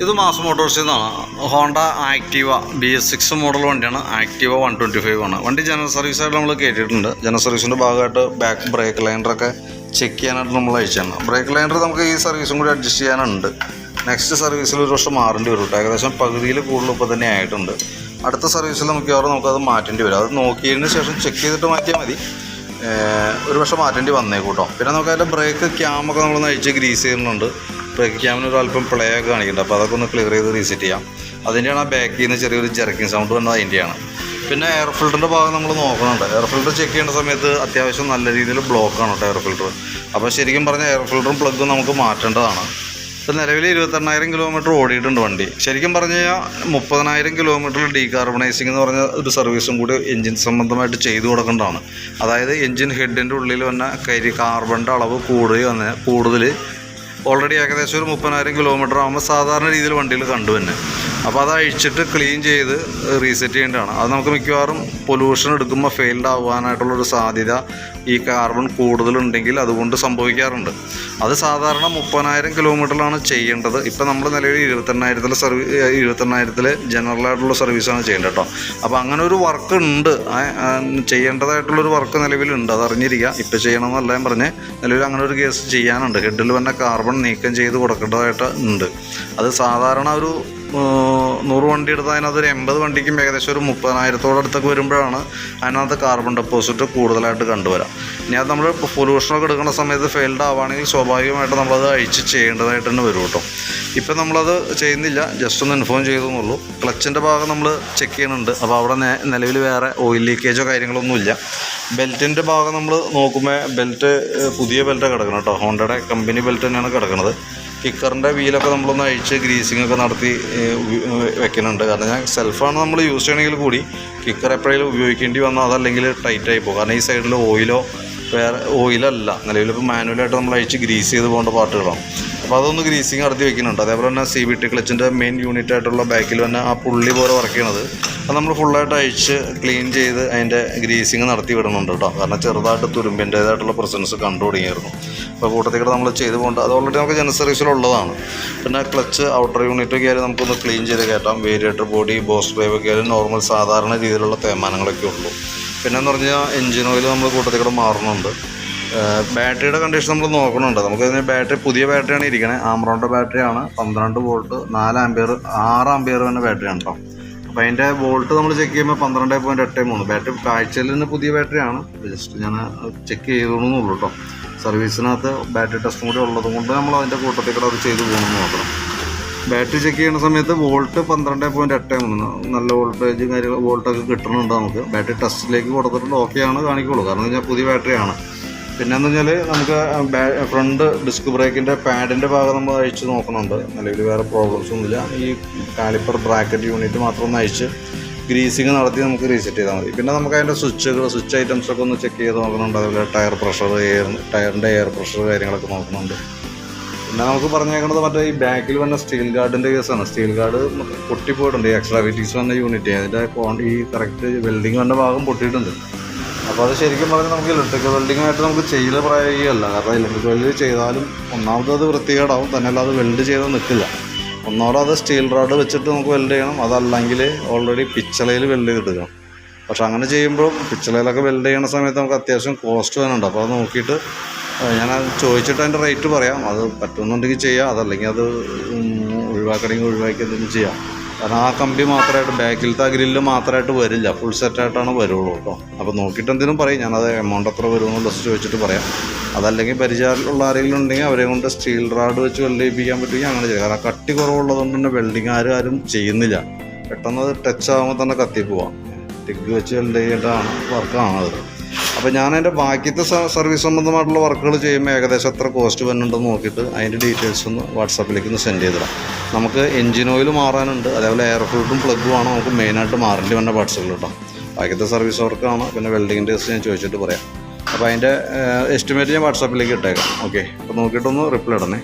ഇത് മാസ് മോട്ടോഴ്സിൽ നിന്നാണ് Honda Activa B S six model വണ്ടിയാണ്. ആക്റ്റീവ വൺ ട്വന്റി ഫൈവ് ആണ്. വണ്ടി ജനറൽ സർവീസായിട്ട് നമ്മൾ കയറ്റിയിട്ടുണ്ട് ജനറൽ സർവീസിന്റെ ഭാഗമായിട്ട് ബാക്ക് ബ്രേക്ക് ലൈനറൊക്കെ ചെക്ക് ചെയ്യാനായിട്ട് നമ്മൾ അയച്ചാണ് ബ്രേക്ക് ലൈനർ നമുക്ക് ഈ സർവീസും കൂടി അഡ്ജസ്റ്റ് ചെയ്യാനുണ്ട്. നെക്സ്റ്റ് സർവീസിൽ ഒരു വർഷം മാറേണ്ടി വരും ഏകദേശം പകുതിയിൽ കൂടുതൽ ഇപ്പോൾ തന്നെ ആയിട്ടുണ്ട്. അടുത്ത സർവീസിൽ നമുക്ക് മിക്കവാറും നമുക്കത് മാറ്റേണ്ടി വരും. അത് നോക്കിയതിന് ശേഷം ചെക്ക് ചെയ്തിട്ട് മാറ്റിയാൽ മതി. ഒരു പക്ഷേ മാറ്റേണ്ടി വന്നേ കൂട്ടോ. പിന്നെ നമുക്ക് അതിന്റെ ബ്രേക്ക് ക്യാമൊക്കെ നമ്മൾ അഴിച്ച് ഗ്രീസ് ചെയ്യുന്നുണ്ട്. ബ്രേക്ക് ക്യാമിന് ഒരു അല്പം പ്ലേ ഒക്കെ കാണിക്കുന്നുണ്ട്. അപ്പോൾ അതൊക്കെ ഒന്ന് ക്ലിയർ ചെയ്ത് റീസെറ്റ് ചെയ്യാം. അതിന്റെയാണ് ആ ബാക്കിൽ നിന്ന് ചെറിയൊരു ജെറക്കിങ് സൗണ്ട് വന്നത് അതിന്റെയാണ് പിന്നെ എയർ ഫിൽറ്ററിന്റെ ഭാഗം നമ്മൾ നോക്കുന്നുണ്ട് എയർ ഫിൽറ്റർ ചെക്ക് ചെയ്യേണ്ട സമയത്ത് അത്യാവശ്യം നല്ല രീതിയിൽ ബ്ലോക്കാണ് കേട്ടോ എയർ ഫിൽറ്റർ അപ്പോൾ ശരിക്കും പറഞ്ഞാൽ എയർ ഫിൽറ്ററും പ്ലഗും നമുക്ക് മാറ്റേണ്ടതാണ്. ഇപ്പോൾ നിലവിൽ ഇരുപത്തെണ്ണായിരം കിലോമീറ്റർ ഓടിയിട്ടുണ്ട് വണ്ടി. ശരിക്കും പറഞ്ഞു കഴിഞ്ഞാൽ മുപ്പതിനായിരം കിലോമീറ്റർ ഡീകാർബണൈസിംഗ് എന്ന് പറഞ്ഞ ഒരു സർവീസും കൂടി എഞ്ചിൻ സംബന്ധമായിട്ട് ചെയ്തു കൊടുക്കേണ്ടതാണ്. അതായത് എഞ്ചിൻ ഹെഡിന്റെ ഉള്ളിൽ വന്ന കരി കാർബണിന്റെ അളവ് കൂടുകയും വന്ന കൂടുതൽ ഓൾറെഡി ഏകദേശം ഒരു മുപ്പതിനായിരം കിലോമീറ്റർ ആകുമ്പോൾ സാധാരണ രീതിയിൽ വണ്ടിയിൽ കണ്ടു തന്നെ. അപ്പോൾ അത് അഴിച്ചിട്ട് ക്ലീൻ ചെയ്ത് റീസെറ്റ് ചെയ്യേണ്ടതാണ്. അത് നമുക്ക് മിക്കവാറും പൊല്യൂഷൻ എടുക്കുമ്പോൾ ഫെയിൽഡ് ആവാനായിട്ടുള്ളൊരു സാധ്യത ഈ കാർബൺ കൂടുതലുണ്ടെങ്കിൽ അതുകൊണ്ട് സംഭവിക്കാറുണ്ട്. അത് സാധാരണ മുപ്പതിനായിരം കിലോമീറ്ററിലാണ് ചെയ്യേണ്ടത്. ഇപ്പം നമ്മൾ നിലവിൽ ഇരുപത്തെണ്ണായിരത്തിലെ സർവീ ഇരുപത്തെണ്ണായിരത്തിൽ ജനറലായിട്ടുള്ള സർവീസാണ് ചെയ്യേണ്ടത് കേട്ടോ. അപ്പോൾ അങ്ങനെ ഒരു വർക്ക് ഉണ്ട്. ചെയ്യേണ്ടതായിട്ടുള്ളൊരു വർക്ക് നിലവിലുണ്ട്. അത് അറിഞ്ഞിരിക്കുക ഇപ്പം ചെയ്യണമെന്നല്ല ഞാൻ പറഞ്ഞ്. നിലവിൽ അങ്ങനെ ഒരു കേസ് ചെയ്യാനുണ്ട്. ഹെഡിൽ വന്ന കാർബൺ നീക്കം ചെയ്ത് കൊടുക്കേണ്ടതായിട്ട് ഉണ്ട്. അത് സാധാരണ ഒരു നൂറ് വണ്ടി എടുത്താൽ അതിനകത്ത് ഒരു എൺപത് വണ്ടിക്കും ഏകദേശം ഒരു മുപ്പതിനായിരത്തോടെ അടുത്തൊക്കെ വരുമ്പോഴാണ് അതിനകത്ത് കാർബൺ ഡെപ്പോസിറ്റ് കൂടുതലായിട്ട് കണ്ടുവരാം. ഇനി അത് നമ്മൾ പൊല്യൂഷനൊക്കെ എടുക്കുന്ന സമയത്ത് ഫെയിൽഡ് ആവുകയാണെങ്കിൽ സ്വാഭാവികമായിട്ട് നമ്മളത് അഴിച്ച് ചെയ്യേണ്ടതായിട്ട് തന്നെ വരും കേട്ടോ. ഇപ്പം നമ്മളത് ചെയ്യുന്നില്ല. ജസ്റ്റ് ഒന്ന് ഇൻഫോം ചെയ്തെന്നുള്ളൂ ക്ലച്ചിന്റെ ഭാഗം നമ്മൾ ചെക്ക് ചെയ്യുന്നുണ്ട്. അപ്പോൾ അവിടെ നിലവിൽ വേറെ ഓയിൽ ലീക്കേജോ കാര്യങ്ങളൊന്നുമില്ല ബെൽറ്റിന്റെ ഭാഗം നമ്മൾ നോക്കുമ്പോൾ ബെൽറ്റ് പുതിയ ബെൽറ്റാണ് കിടക്കണം കേട്ടോ. ഹോണ്ടയുടെ കമ്പനി ബെൽറ്റ് തന്നെയാണ് കിടക്കുന്നത് കിക്കറിന്റെ വീലൊക്കെ നമ്മളൊന്ന് അഴിച്ച് ഗ്രീസിംഗ് ഒക്കെ നടത്തി വെക്കുന്നുണ്ട്. കാരണം ഞാൻ സെൽഫാണ് നമ്മൾ യൂസ് ചെയ്യണമെങ്കിൽ കൂടി കിക്കർ എപ്പോഴെങ്കിലും ഉപയോഗിക്കേണ്ടി വന്നാൽ അതല്ലെങ്കിൽ ടൈറ്റായി പോകും. കാരണം ഈ സൈഡിൽ ഓയിലോ വേറെ ഓയിലല്ല നിലവിലിപ്പോൾ മാനുവലായിട്ട് നമ്മൾ അഴിച്ച് ഗ്രീസ് ചെയ്ത് പോകേണ്ട പാർട്ടുകളാണ് അപ്പോൾ അതൊന്ന് ഗ്രീസിങ് നടത്തി വെക്കുന്നുണ്ട്. അതേപോലെ തന്നെ സി ബി ടി ക്ലച്ചിന്റെ മെയിൻ യൂണിറ്റ് ആയിട്ടുള്ള ബാക്കിൽ തന്നെ ആ പുള്ളി പോലെ വർക്ക് ചെയ്യണത്. അത് നമ്മൾ ഫുള്ളായിട്ട് അഴിച്ച് ക്ലീൻ ചെയ്ത് അതിന്റെ ഗ്രീസിങ് നടത്തി വിടുന്നുണ്ട് കേട്ടോ. കാരണം ചെറുതായിട്ട് തുരുമ്പിന്റേതായിട്ടുള്ള പ്രസൻസ് കണ്ടു തുടങ്ങിയായിരുന്നു. അപ്പോൾ കൂട്ടത്തിൽ നമ്മൾ ചെയ്തു പോകേണ്ട. അത് ഓൾറെഡി നമുക്ക് ജനറൽ സർവീസിലുള്ളതാണ് പിന്നെ ക്ലച്ച് ഔട്ടർ യൂണിറ്റ് ഒക്കെ ആയാലും നമുക്കൊന്ന് ക്ലീൻ ചെയ്ത് കയറ്റാം. വേരിയേറ്റർ ബോഡി ബോസ് ഡ്രൈവ് ഒക്കെ ആയാലും നോർമൽ സാധാരണ രീതിയിലുള്ള തേമാനങ്ങളൊക്കെ ഉള്ളൂ. പിന്നെ എന്ന് പറഞ്ഞാൽ എഞ്ചിൻ ഓയിൽ നമ്മൾ കൂട്ടത്തിൽ കൂടെ മാറുന്നുണ്ട് ബാറ്ററിയുടെ കണ്ടീഷൻ നമ്മൾ നോക്കണുണ്ട്. നമുക്ക് ഇതിന് ബാറ്ററി പുതിയ ബാറ്ററിയാണ് ഇരിക്കണേ. ബാറ്ററി ആണ് പന്ത്രണ്ട് വോൾട്ട് നാല് ആംബിയർ ആറ് ആംബിയർ തന്നെ ബാറ്ററിയാണ് കേട്ടോ അപ്പോൾ അതിന്റെ വോൾട്ട് നമ്മൾ ചെക്ക് ചെയ്യുമ്പോൾ പന്ത്രണ്ട് പോയിന്റ് എട്ട് മൂന്ന്. ബാറ്ററി കാഴ്ചയിൽ തന്നെ പുതിയ ബാറ്ററിയാണ്. ജസ്റ്റ് ഞാൻ ചെക്ക് ചെയ്തോളൂന്നുള്ളൂ കേട്ടോ സർവീസിനകത്ത് ബാറ്ററി ടെസ്റ്റും കൂടി ഉള്ളത് കൊണ്ട് നമ്മൾ അതിന്റെ കൂട്ടത്തിൽ കൂടെ അത് ചെയ്ത് പോകണമെന്ന് നോക്കണം ബാറ്ററി ചെക്ക് ചെയ്യുന്ന സമയത്ത് വോൾട്ട് പന്ത്രണ്ട് പോയിന്റ് എട്ട് മൂന്ന്. നല്ല വോൾട്ടേജ് കാര്യങ്ങൾ വോൾട്ടൊക്കെ കിട്ടുന്നുണ്ട് നമുക്ക്. ബാറ്ററി ടെസ്റ്റിലേക്ക് കൊടുത്തിട്ടുണ്ട്. ആണ് കാണിക്കുള്ളൂ. കാരണം വെച്ചാൽ പുതിയ ബാറ്ററിയാണ് പിന്നെന്ന് വെച്ചാൽ നമുക്ക് ഫ്രണ്ട് ഡിസ്ക് ബ്രേക്കിന്റെ പാഡിന്റെ ഭാഗം നമ്മൾ അഴിച്ച് നോക്കുന്നുണ്ട്. നിലവിൽ വേറെ പ്രോബ്ലംസ് ഒന്നുമില്ല. ഈ കാലിപ്പർ ബ്രാക്കറ്റ് യൂണിറ്റ് മാത്രം ഒന്ന് അഴിച്ച് ഗ്രീസിങ് നടത്തി നമുക്ക് റീസെറ്റ് ചെയ്താൽ മതി. പിന്നെ നമുക്ക് അതിന്റെ സ്വിച്ചുകൾ സ്വിച്ച് ഐറ്റംസ് ഒക്കെ ഒന്ന് ചെക്ക് ചെയ്ത് നോക്കുന്നുണ്ട്. അതുപോലെ ടയർ പ്രഷർ എയർ ടയറിന്റെ എയർ പ്രഷർ കാര്യങ്ങളൊക്കെ നോക്കുന്നുണ്ട്. പിന്നെ നമുക്ക് പറഞ്ഞേക്കുന്നത് മറ്റേ ഈ ബാക്കിൽ വന്ന സ്റ്റീൽ ഗാർഡിന്റെ കേസാണ് സ്റ്റീൽ ഗാർഡ് പൊട്ടിപ്പോയിട്ടുണ്ട്. ഈ എക്സ്ട്രാ ഫിറ്റിക്സ് വന്ന യൂണിറ്റ് അതിന്റെ ഈ കറക്റ്റ് വെൽഡിങ് വന്ന ഭാഗം പൊട്ടിയിട്ടുണ്ട്. അപ്പോൾ അത് ശരിക്കും പറഞ്ഞാൽ നമുക്ക് ഇലക്ട്രിക്കൽ വെൽഡിങ്ങായിട്ട് നമുക്ക് ചെയ്യൽ പ്രായോഗികമല്ല. കാരണം ഇലക്ട്രിക് വെൽഡ് ചെയ്താലും ഒന്നാമത് അത് വൃത്തികേടാവും. തന്നെ അല്ലാതെ വെൽഡ് ചെയ്ത് നിൽക്കില്ല ഒന്നാമത് അത് സ്റ്റീൽ റോഡ് വെച്ചിട്ട് നമുക്ക് വെൽഡ് ചെയ്യണം. അതല്ലെങ്കിൽ ഓൾറെഡി പിച്ചളയിൽ വെൽഡ് ചെയ്തിടുക. പക്ഷെ അങ്ങനെ ചെയ്യുമ്പോൾ പിച്ചളയിലൊക്കെ വെൽഡ് ചെയ്യുന്ന സമയത്ത് നമുക്ക് അത്യാവശ്യം കോസ്റ്റ് വരുന്നുണ്ട് അപ്പോൾ അത് നോക്കിയിട്ട് ഞാൻ അത് ചോദിച്ചിട്ട് അതിന്റെ റേറ്റ് പറയാം. അത് പറ്റുന്നുണ്ടെങ്കിൽ ചെയ്യാം. അതല്ലെങ്കിൽ അത് ഒഴിവാക്കണമെങ്കിൽ ഒഴിവാക്കി എന്തെങ്കിലും ചെയ്യാം. കാരണം ആ കമ്പി മാത്രമായിട്ട് ബാക്കിലത്തെ ഗ്രില്ല് മാത്രമായിട്ട് വരില്ല. ഫുൾ സെറ്റായിട്ടാണ് വരുള്ളൂ കേട്ടോ അപ്പോൾ നോക്കിയിട്ട് എന്തെങ്കിലും പറയും. ഞാനത് എമൗണ്ട് എത്ര വരുമെന്ന് ലിസ്റ്റ് ചോദിച്ചിട്ട് പറയാം. അതല്ലെങ്കിൽ പരിചയമുള്ള ആരെങ്കിലും ഉണ്ടെങ്കിൽ അവരെ കൊണ്ട് സ്റ്റീൽ റാഡ് വെച്ച് വെൽഡ് ചെയ്യിപ്പിക്കാൻ പറ്റുമെങ്കിൽ അങ്ങനെ ചെയ്യാം. കാരണം കട്ടി കുറവുള്ളതുകൊണ്ട് തന്നെ വെൽഡിങ് ആരും ആരും ചെയ്യുന്നില്ല. പെട്ടെന്ന് അത് ടച്ച് ആകുമ്പോൾ തന്നെ കത്തിപ്പോവാം ടിഗ് വെച്ച് വെൽഡ് ചെയ്യേണ്ടതാണ് വർക്കാണ് അത് അപ്പോൾ ഞാൻ അതിന്റെ ബാക്കിയത്തെ സർവീസ് സംബന്ധമായിട്ടുള്ള വർക്കുകൾ ചെയ്യുമ്പോൾ ഏകദേശം എത്ര കോസ്റ്റ് വരുന്നുണ്ടെന്ന് നോക്കിയിട്ട് അതിന്റെ ഡീറ്റെയിൽസ് ഒന്ന് വാട്സാപ്പിലേക്ക് ഒന്ന് സെൻഡ് ചെയ്തിടാം. നമുക്ക് എഞ്ചിൻ ഓയിൽ മാറാനുണ്ട് അതേപോലെ എയർ ഫിൽറ്ററും പ്ലഗുമാണ് നമുക്ക് മെയിനായിട്ട് മാറേണ്ടി വന്ന പാർട്സുകൾ കേട്ടോ ബാക്കിയത്തെ സർവീസ് വർക്കാണ് പിന്നെ വെൽഡിങ്ങിന്റെ കേസ് ഞാൻ ചോദിച്ചിട്ട് പറയാം. അപ്പോൾ അതിന്റെ എസ്റ്റിമേറ്റ് ഞാൻ വാട്സാപ്പിലേക്ക് ഇട്ടേക്കാം. ഓക്കെ അപ്പോൾ നോക്കിയിട്ടൊന്ന് റിപ്ലൈ ഇടണേ.